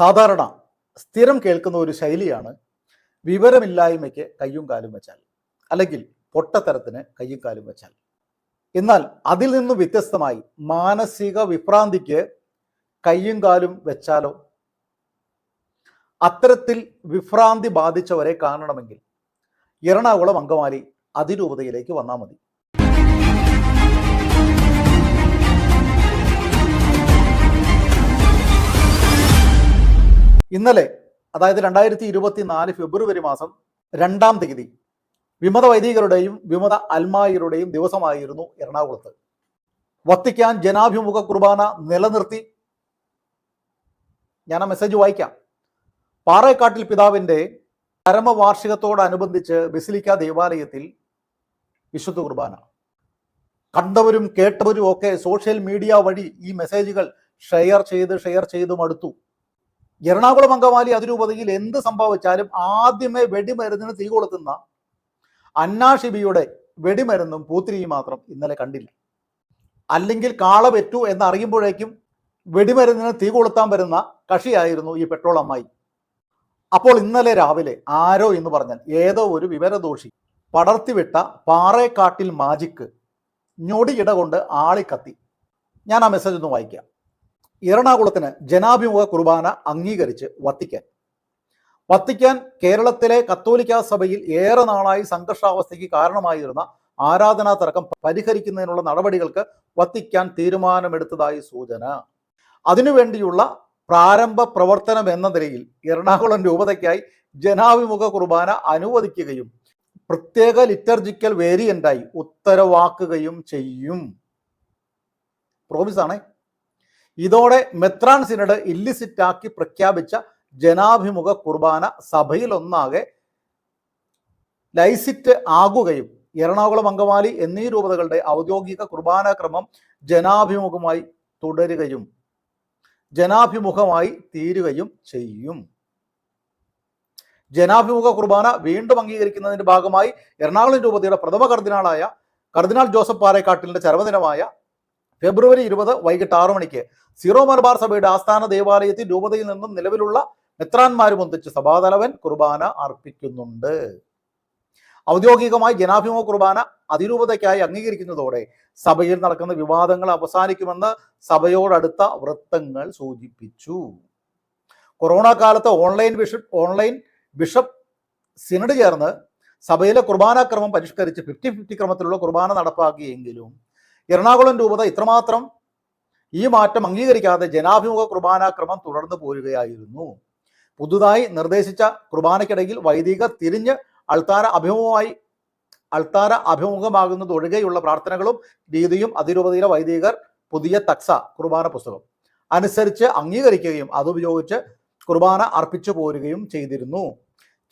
സാധാരണ സ്ഥിരം കേൾക്കുന്ന ഒരു ശൈലിയാണ് വിവരമില്ലായ്മയ്ക്ക് കയ്യും കാലും വെച്ചാൽ അല്ലെങ്കിൽ പൊട്ടത്തരത്തിന് കയ്യും കാലും വെച്ചാൽ. എന്നാൽ അതിൽ നിന്നും വ്യത്യസ്തമായി മാനസിക വിഭ്രാന്തിക്ക് കയ്യും കാലും വെച്ചാലോ? അത്തരത്തിൽ വിഭ്രാന്തി ബാധിച്ചവരെ കാണണമെങ്കിൽ എറണാകുളം അങ്കമാലി അതിരൂപതയിലേക്ക് വന്നാൽ മതി. ഇന്നലെ അതായത് രണ്ടായിരത്തി ഇരുപത്തി നാല് ഫെബ്രുവരി മാസം രണ്ടാം തീയതി വിമത വൈദികരുടെയും വിമത അൽമായരുടെയും ദിവസമായിരുന്നു എറണാകുളത്ത്. വത്തിക്കാൻ ജനാഭിമുഖ കുർബാന നിലനിർത്തി. ഞാൻ ആ മെസ്സേജ് വായിക്കാം. പാറേക്കാട്ടിൽ പിതാവിന്റെ പരമവാർഷികത്തോടനുബന്ധിച്ച് ബസിലിക്ക ദേവാലയത്തിൽ വിശുദ്ധ കുർബാന. കണ്ടവരും കേട്ടവരും ഒക്കെ സോഷ്യൽ മീഡിയ വഴി ഈ മെസ്സേജുകൾ ഷെയർ ചെയ്ത് ഷെയർ ചെയ്തും മടുത്തു എറണാകുളം അങ്കമാലി അതിരൂപതയിൽ എന്ത് സംഭവിച്ചാലും ആദ്യമേ വെടിമരുന്നിന് തീ കൊളുത്തുന്ന അന്നാഷിബിയുടെ വെടിമരുന്നും പൂത്തിരിയും മാത്രം ഇന്നലെ കണ്ടില്ല. അല്ലെങ്കിൽ കാള പെറ്റു എന്നറിയുമ്പോഴേക്കും വെടിമരുന്നിന് തീ കൊളുത്താൻ വരുന്ന കഷിയായിരുന്നു ഈ പെട്രോൾ അമ്മായി. അപ്പോൾ ഇന്നലെ രാവിലെ ആരോ എന്ന് പറഞ്ഞാൽ ഏതോ ഒരു വിവരദോഷി പടർത്തിവിട്ട പാറേക്കാട്ടിൽ മാജിക്ക് ഞൊടിയിട കൊണ്ട് ആളിക്കത്തി. ഞാൻ ആ മെസ്സേജ് ഒന്ന് വായിക്കാം. എറണാകുളത്തിന് ജനാഭിമുഖ കുർബാന അംഗീകരിച്ച് വത്തിക്കാൻ. വത്തിക്കാൻ കേരളത്തിലെ കത്തോലിക്ക സഭയിൽ ഏറെ നാളായി സംഘർഷാവസ്ഥയ്ക്ക് കാരണമായിരുന്ന ആരാധനാ തർക്കം പരിഹരിക്കുന്നതിനുള്ള നടപടികൾക്ക് വത്തിക്കാൻ തീരുമാനമെടുത്തതായി സൂചന. അതിനുവേണ്ടിയുള്ള പ്രാരംഭ പ്രവർത്തനം എന്ന നിലയിൽ എറണാകുളം രൂപതയ്ക്കായി ജനാഭിമുഖ കുർബാന അനുവദിക്കുകയും പ്രത്യേക ലിറ്റർജിക്കൽ വേരിയന്റായി ഉത്തരവാക്കുകയും ചെയ്യും. പ്രോമിസ് ആണേ ഇതോടെ മെത്രാൻ സിനഡ് ഇല്ലിസിറ്റാക്കി പ്രഖ്യാപിച്ച ജനാഭിമുഖ കുർബാന സഭയിലൊന്നാകെ ലൈസിറ്റ് ആകുകയും എറണാകുളം അങ്കമാലി എന്നീ രൂപതകളുടെ ഔദ്യോഗിക കുർബാനാക്രമം ജനാഭിമുഖമായി തുടരുകയും ജനാഭിമുഖമായി തീരുകയും ചെയ്യും. ജനാഭിമുഖ കുർബാന വീണ്ടും അംഗീകരിക്കുന്നതിന്റെ ഭാഗമായി എറണാകുളം രൂപതയുടെ പ്രഥമ കർദിനാളായ കർദിനാൾ ജോസഫ് പാറേക്കാട്ടിലിന്റെ ചരമദിനമായ ഫെബ്രുവരി ഇരുപത് വൈകിട്ട് ആറു മണിക്ക് സിറോ മലബാർ സഭയുടെ ആസ്ഥാന ദേവാലയത്തിൽ രൂപതയിൽ നിന്നും നിലവിലുള്ള മെത്രാന്മാരും ഒന്നിച്ച് സഭാതലവൻ കുർബാന അർപ്പിക്കുന്നുണ്ട്. ഔദ്യോഗികമായി ജനാഭിമുഖ കുർബാന അതിരൂപതയ്ക്കായി അംഗീകരിക്കുന്നതോടെ സഭയിൽ നടക്കുന്ന വിവാദങ്ങൾ അവസാനിക്കുമെന്ന് സഭയോടടുത്ത വൃത്തങ്ങൾ സൂചിപ്പിച്ചു. കൊറോണ കാലത്ത് online bishop online bishop synod ചേർന്ന് സഭയിലെ കുർബാന കുർബാനാക്രമം പരിഷ്കരിച്ച് ഫിഫ്റ്റി ഫിഫ്റ്റി ക്രമത്തിലുള്ള കുർബാന നടപ്പാക്കിയെങ്കിലും എറണാകുളം രൂപത ഇത്രമാത്രം ഈ മാറ്റം അംഗീകരിക്കാതെ ജനാഭിമുഖ കുർബാനാക്രമം തുടർന്നു പോരുകയായിരുന്നു. പുതുതായി നിർദ്ദേശിച്ച കുർബാനയ്ക്കിടയിൽ വൈദിക തിരിഞ്ഞ് അൾത്താര അഭിമുഖമായി അൾത്താര അഭിമുഖമാകുന്നത് ഒഴികെയുള്ള പ്രാർത്ഥനകളും രീതിയും അതിരൂപതയിലെ വൈദികർ പുതിയ തക്സ കുർബാന പുസ്തകം അനുസരിച്ച് അംഗീകരിക്കുകയും അതുപയോഗിച്ച് കുർബാന അർപ്പിച്ചു പോരുകയും ചെയ്തിരുന്നു.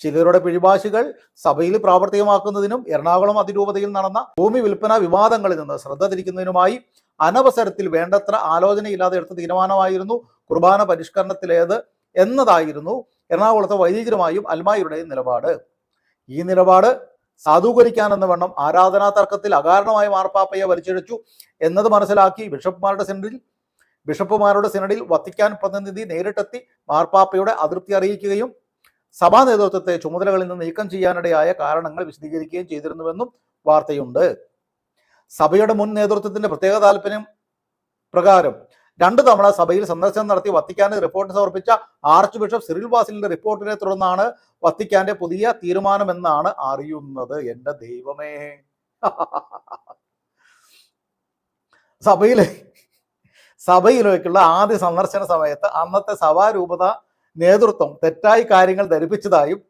ചിലരുടെ പിഴിഭാഷകൾ സഭയിൽ പ്രാവർത്തികമാക്കുന്നതിനും എറണാകുളം അതിരൂപതയിൽ നടന്ന ഭൂമി വിൽപ്പന വിവാദങ്ങളിൽ നിന്ന് ശ്രദ്ധ തിരിക്കുന്നതിനുമായി അനവസരത്തിൽ വേണ്ടത്ര ആലോചനയില്ലാതെ എടുത്ത തീരുമാനമായിരുന്നു കുർബാന പരിഷ്കരണത്തിലേത് എന്നതായിരുന്നു എറണാകുളത്തെ വൈദികരുമായും അൽമായുടെയും നിലപാട്. ഈ നിലപാട് സാധൂകരിക്കാനെന്ന വണ്ണം ആരാധനാ തർക്കത്തിൽ അകാരണമായി മാർപ്പാപ്പയെ വലിച്ചിഴച്ചു എന്നത് മനസ്സിലാക്കി ബിഷപ്പുമാരുടെ സെനഡിൽ ബിഷപ്പുമാരുടെ സെനഡിൽ വത്തിക്കാൻ പ്രതിനിധി നേരിട്ടെത്തി മാർപ്പാപ്പയുടെ അതൃപ്തി അറിയിക്കുകയും സഭാ നേതൃത്വത്തെ ചുമതലകളിൽ നിന്ന് നീക്കം ചെയ്യാനിടയായ കാരണങ്ങൾ വിശദീകരിക്കുകയും ചെയ്തിരുന്നുവെന്നും വാർത്തയുണ്ട്. സഭയുടെ മുൻ നേതൃത്വത്തിന്റെ പ്രത്യേക താല്പര്യം പ്രകാരം രണ്ടു തവണ സഭയിൽ സന്ദർശനം നടത്തി വത്തിക്കാന് റിപ്പോർട്ട് സമർപ്പിച്ച ആർച്ച് ബിഷപ്പ് സിറിൽ വാസിലിന്റെ റിപ്പോർട്ടിനെ തുടർന്നാണ് വത്തിക്കാന്റെ പുതിയ തീരുമാനമെന്നാണ് അറിയുന്നത്. എന്റെ ദൈവമേ. സഭയിലെ സഭയിലേക്കുള്ള ആദ്യ സന്ദർശന സമയത്ത് അന്നത്തെ സഭാരൂപത നേതൃത്വം തെറ്റായി കാര്യങ്ങൾ ധരിപ്പിച്ചതായും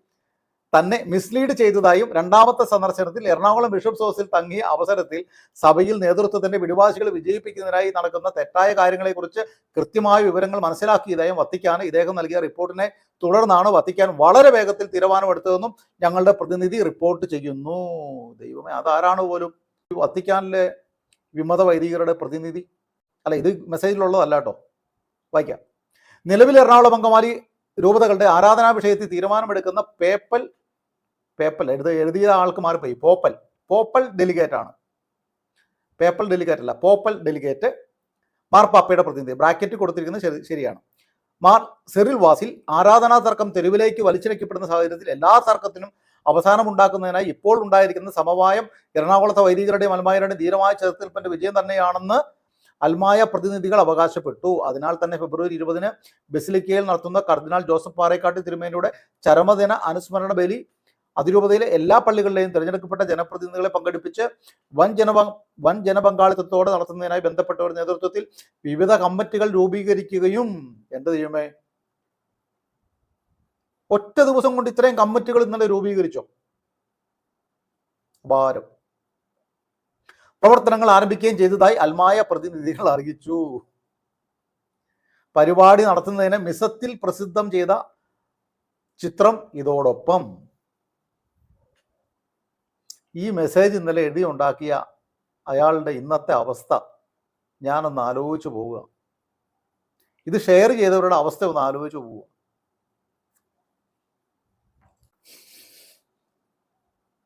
തന്നെ മിസ്ലീഡ് ചെയ്തതായും രണ്ടാമത്തെ സന്ദർശനത്തിൽ എറണാകുളം ബിഷപ്പ് ഹൗസിൽ തങ്ങിയ അവസരത്തിൽ സഭയിൽ നേതൃത്വത്തിന്റെ പിടിവാശികൾ വിജയിപ്പിക്കുന്നതിനായി നടക്കുന്ന തെറ്റായ കാര്യങ്ങളെക്കുറിച്ച് കൃത്യമായ വിവരങ്ങൾ മനസ്സിലാക്കിയതായും വത്തിക്കാൻ ഇദ്ദേഹം നൽകിയ റിപ്പോർട്ടിനെ തുടർന്നാണ് വത്തിക്കാൻ വളരെ വേഗത്തിൽ തീരുമാനമെടുത്തതെന്നും ഞങ്ങളുടെ പ്രതിനിധി റിപ്പോർട്ട് ചെയ്യുന്നു. ദൈവമേ അതാരാണ് പോലും വത്തിക്കാനിലെ വിമത വൈദികരുടെ പ്രതിനിധി? അല്ല ഇത് മെസ്സേജിലുള്ളതല്ല കേട്ടോ. വായിക്കാം. നിലവിൽ എറണാകുളം അങ്കമാലി രൂപതകളുടെ ആരാധനാ വിഷയത്തിൽ തീരുമാനമെടുക്കുന്ന പേപ്പൽ പേപ്പൽ എഴുത എഴുതിയ ആൾക്ക് മാറിപ്പോയി. പോപ്പൽ. പോപ്പൽ ഡെലിഗേറ്റ് ആണ് പേപ്പൽ ഡെലിഗേറ്റ് അല്ല പോപ്പൽ ഡെലിഗേറ്റ് മാർപ്പാപ്പയുടെ പ്രതിനിധി. ബ്രാക്കറ്റ് കൊടുത്തിരിക്കുന്നത് ശരി ശരിയാണ്. മാർ സെറിൽ വാസിൽ ആരാധനാ തർക്കം തെരുവിലേക്ക് വലിച്ചിഴക്കപ്പെടുന്ന സാഹചര്യത്തിൽ എല്ലാ തർക്കത്തിനും അവസാനം ഉണ്ടാക്കുന്നതിനായി ഇപ്പോൾ ഉണ്ടായിരിക്കുന്ന സമവായം എറണാകുളത്തെ വൈദികരുടെയും മലമായരുടെയും ധീരമായ ചെറുത്തിൽപ്പിന്റെ വിജയം തന്നെയാണെന്ന് അൽമായ പ്രതിനിധികൾ അവകാശപ്പെട്ടു. അതിനാൽ തന്നെ ഫെബ്രുവരി ഇരുപതിന് ബസിലിക്കയിൽ നടത്തുന്ന കർദിനാൾ ജോസഫ് പാറേക്കാട്ടി തിരുമേനിയുടെ ചരമദിന അനുസ്മരണ ബലി അതിരൂപതയിലെ എല്ലാ പള്ളികളിലെയും തിരഞ്ഞെടുക്കപ്പെട്ട ജനപ്രതിനിധികളെ പങ്കെടുപ്പിച്ച് വൻ ജന വൻ ജനപങ്കാളിത്തത്തോടെ നടത്തുന്നതിനായി ബന്ധപ്പെട്ടവരുടെ നേതൃത്വത്തിൽ വിവിധ കമ്മിറ്റികൾ രൂപീകരിക്കുകയും എന്ത് ചെയ്യുമേ? ഒറ്റ ദിവസം കൊണ്ട് ഇത്രയും കമ്മിറ്റികൾ ഇന്നലെ രൂപീകരിച്ചോ? ഭാരം പ്രവർത്തനങ്ങൾ ആരംഭിക്കുകയും ചെയ്തതായി അൽമായ പ്രതിനിധികൾ അറിയിച്ചു. പരിപാടി നടത്തുന്നതിന് മിസത്തിൽ പ്രസിദ്ധം ചെയ്ത ചിത്രം ഇതോടൊപ്പം. ഈ മെസ്സേജ് ഇന്നലെ എഴുതി ഉണ്ടാക്കിയ അയാളുടെ ഇന്നത്തെ അവസ്ഥ ഞാനൊന്ന് ആലോചിച്ചു പോവുക. ഇത് ഷെയർ ചെയ്തവരുടെ അവസ്ഥ ഒന്ന് ആലോചിച്ചു പോവുക.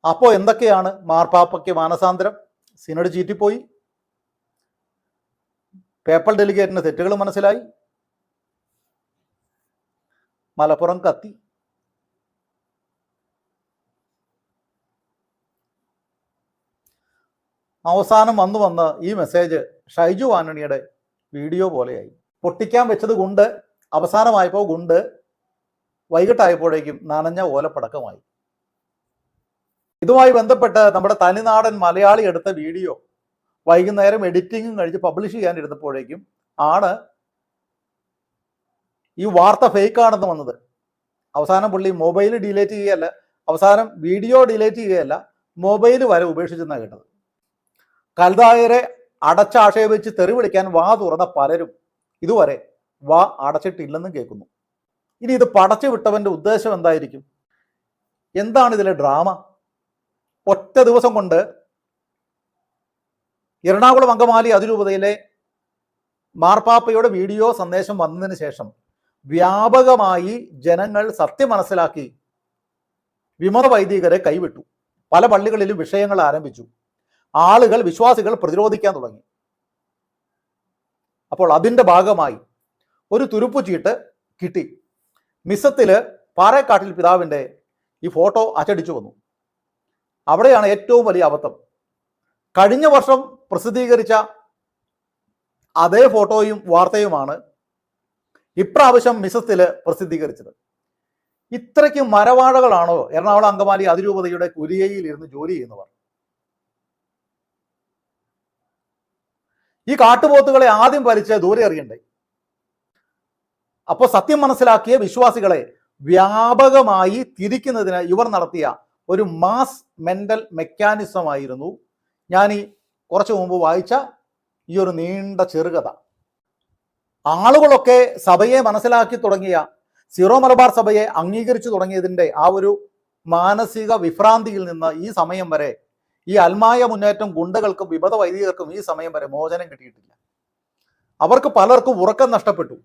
അപ്പോൾ എന്തൊക്കെയാണ് മാർപ്പാപ്പയ്ക്ക് മാനസാന്തരം? സിനഡ് ചീറ്റിപ്പോയി പേപ്പർ ഡെലിഗേറ്റിന്റെ തെറ്റുകൾ മനസ്സിലായി. മലപ്പുറം കത്തി. അവസാനം വന്നു വന്ന ഈ മെസ്സേജ് ഷൈജു ആന്റണിയുടെ വീഡിയോ പോലെയായി. പൊട്ടിക്കാൻ വെച്ചത് കൊണ്ട് അവസാനമായപ്പോൾ ഗുണ്ട് വൈകിട്ടായപ്പോഴേക്കും നനഞ്ഞ ഓലപ്പടക്കമായി. ഇതുമായി ബന്ധപ്പെട്ട് നമ്മുടെ തനിനാടൻ മലയാളി എടുത്ത വീഡിയോ വൈകുന്നേരം എഡിറ്റിങ്ങും കഴിച്ച് പബ്ലിഷ് ചെയ്യാനിരുന്നപ്പോഴേക്കും ആണ് ഈ വാർത്ത ഫേക്ക് ആണെന്ന് വന്നത്. അവസാനം പുള്ളി മൊബൈൽ ഡിലേറ്റ് ചെയ്യുകയല്ല അവസാനം വീഡിയോ ഡിലേറ്റ് ചെയ്യുകയല്ല മൊബൈൽ വരെ ഉപേക്ഷിച്ചെന്നാണ് കേട്ടത്. കൽതായരെ അടച്ചാക്ഷേപിച്ച് തെറി വിളിക്കാൻ വാ തുറന്ന പലരും ഇതുവരെ വാ അടച്ചിട്ടില്ലെന്നും കേൾക്കുന്നു. ഇനി ഇത് പടച്ചു വിട്ടവന്റെ ഉദ്ദേശം എന്തായിരിക്കും? എന്താണ് ഇതിലെ ഡ്രാമ ഒറ്റ ദിവസം കൊണ്ട് എറണാകുളം അങ്കമാലി അതിരൂപതയിലെ മാർപ്പാപ്പയുടെ വീഡിയോ സന്ദേശം വന്നതിന് ശേഷം വ്യാപകമായി ജനങ്ങൾ സത്യം മനസ്സിലാക്കി വിമത വൈദികരെ കൈവിട്ടു. പല പള്ളികളിലും വിഷയങ്ങൾ ആരംഭിച്ചു. ആളുകൾ വിശ്വാസികൾ പ്രതിരോധിക്കാൻ തുടങ്ങി. അപ്പോൾ അതിന്റെ ഭാഗമായി ഒരു തുരുപ്പു ചീട്ട് കിട്ടി. മിസത്തിൽ പാറേക്കാട്ടിൽ പിതാവിന്റെ ഈ ഫോട്ടോ അച്ചടിച്ചു വന്നു. അവിടെയാണ് ഏറ്റവും വലിയ അബദ്ധം. കഴിഞ്ഞ വർഷം പ്രസിദ്ധീകരിച്ച അതേ ഫോട്ടോയും വാർത്തയുമാണ് ഇപ്രാവശ്യം മിസത്തിൽ പ്രസിദ്ധീകരിച്ചത്. ഇത്രയ്ക്ക് മരവാഴകളാണോ എറണാകുളം അങ്കമാലി അതിരൂപതയുടെ കുരിയയിൽ ഇരുന്ന് ജോലി ചെയ്യുന്നവർ? ഈ കാട്ടുപോത്തുകളെ ആദ്യം വലിച്ച് ദൂരെ എറിയണ്ടേ? അപ്പോൾ സത്യം മനസ്സിലാക്കിയ വിശ്വാസികളെ വ്യാപകമായി തിരിക്കുന്നതിന് ഇവർ നടത്തിയ ഒരു മാസ് മെന്റൽ മെക്കാനിസം ആയിരുന്നു. ഞാൻ ഈ കുറച്ച് മുമ്പ് വായിച്ച ഈ ഒരു നീണ്ട ചെറുകഥ. ആളുകളൊക്കെ സഭയെ മനസ്സിലാക്കി തുടങ്ങിയ സീറോ മലബാർ സഭയെ അംഗീകരിച്ചു തുടങ്ങിയതിന്റെ ആ ഒരു മാനസിക വിഭ്രാന്തിയിൽ നിന്ന് ഈ സമയം വരെ ഈ അൽമായ മുന്നേറ്റം ഗുണ്ടകൾക്കും വിമത വൈദികർക്കും ഈ സമയം വരെ മോചനം കിട്ടിയിട്ടില്ല. അവർക്ക് പലർക്കും ഉറക്കം നഷ്ടപ്പെട്ടു.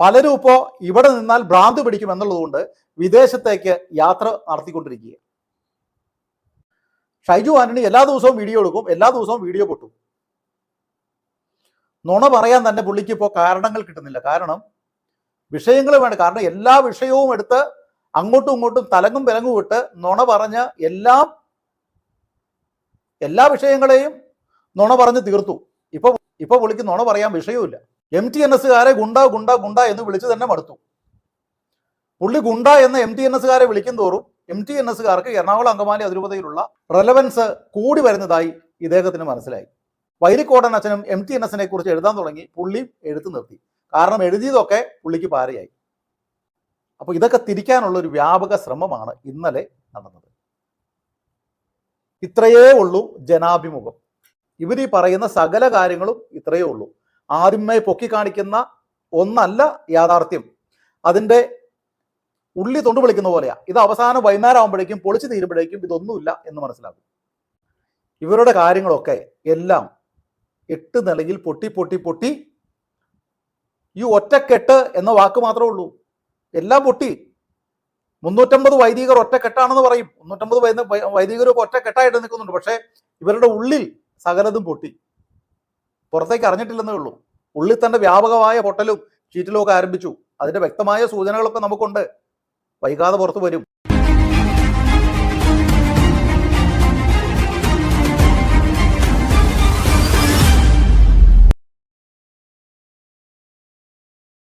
പലരും ഇപ്പോ ഇവിടെ നിന്നാൽ ഭ്രാന്ത് പിടിക്കും എന്നുള്ളതുകൊണ്ട് വിദേശത്തേക്ക് യാത്ര നടത്തിക്കൊണ്ടിരിക്കുക ഷൈജു ആന്റണി എല്ലാ ദിവസവും വീഡിയോ എടുക്കും എല്ലാ ദിവസവും വീഡിയോ പൊട്ടും. നുണ പറയാൻ തന്നെ പുള്ളിക്ക് ഇപ്പോൾ കാരണങ്ങൾ കിട്ടുന്നില്ല. കാരണം വിഷയങ്ങൾ വേണം കാരണം എല്ലാ വിഷയവും എടുത്ത് അങ്ങോട്ടും ഇങ്ങോട്ടും തലങ്ങും വിലങ്ങും വിട്ട് നുണ പറഞ്ഞ് എല്ലാം എല്ലാ വിഷയങ്ങളെയും നുണ പറഞ്ഞ് തീർത്തു. ഇപ്പൊ ഇപ്പൊ പുള്ളിക്ക് നുണ പറയാൻ വിഷയവുമില്ല. എം ടി എൻ എസ്സുകാരെ ഗുണ്ട ഗുണ്ട ഗുണ്ട എന്ന് വിളിച്ചു തന്നെ മടുത്തു. പുള്ളി ഗുണ്ട എന്ന എം ടി എൻ എസ്സുകാരെ വിളിക്കും തോറും എം ടി എൻ എസ്സുകാർക്ക് എറണാകുളം അങ്കമാലി അതിരൂപതയിലുള്ള റെലവൻസ് കൂടി വരുന്നതായി ഇദ്ദേഹത്തിന് മനസ്സിലായി. വൈരിക്കോടൻ അച്ഛനും എം ടി എൻ എസിനെ കുറിച്ച് എഴുതാൻ തുടങ്ങി പുള്ളി എഴുത്തു നിർത്തി. കാരണം എഴുതിയതൊക്കെ പുള്ളിക്ക് പാരയായി. അപ്പൊ ഇതൊക്കെ തിരിക്കാനുള്ള ഒരു വ്യാപക ശ്രമമാണ് ഇന്നലെ നടന്നത്. ഇത്രയേ ഉള്ളൂ ജനാഭിമുഖം. ഇവർ പറയുന്ന സകല കാര്യങ്ങളും ഇത്രയേ ഉള്ളൂ. ആദ്യമേ പൊക്കി കാണിക്കുന്ന ഒന്നല്ല യാഥാർത്ഥ്യം. അതിന്റെ ഉള്ളി തൊണ്ടു വിളിക്കുന്ന പോലെയാ. ഇത് അവസാനം വൈകുന്നേരം ആകുമ്പോഴേക്കും പൊളിച്ചു തീരുമ്പോഴേക്കും ഇതൊന്നുമില്ല എന്ന് മനസ്സിലാക്കും ഇവരുടെ കാര്യങ്ങളൊക്കെ എല്ലാം എട്ട് നിലയിൽ പൊട്ടി പൊട്ടി പൊട്ടി ഈ ഒറ്റക്കെട്ട് എന്ന വാക്ക് മാത്രമേ ഉള്ളൂ. എല്ലാം പൊട്ടി. മുന്നൂറ്റമ്പത് വൈദികർ ഒറ്റക്കെട്ടാണെന്ന് പറയും. മുന്നൂറ്റമ്പത് വൈദികരൊക്കെ വൈദികരും ഒറ്റക്കെട്ടായിട്ട് നിൽക്കുന്നുണ്ട്. പക്ഷേ ഇവരുടെ ഉള്ളിൽ സകലതും പൊട്ടി. പുറത്തേക്ക് അറിഞ്ഞിട്ടില്ലെന്നേ ഉള്ളൂ. ഉള്ളിൽ തന്നെ വ്യാപകമായ പൊട്ടലും ചീറ്റലും ഒക്കെ ആരംഭിച്ചു. അതിന്റെ വ്യക്തമായ സൂചനകളൊക്കെ നമുക്കുണ്ട്. വൈകാതെ പുറത്തു വരും.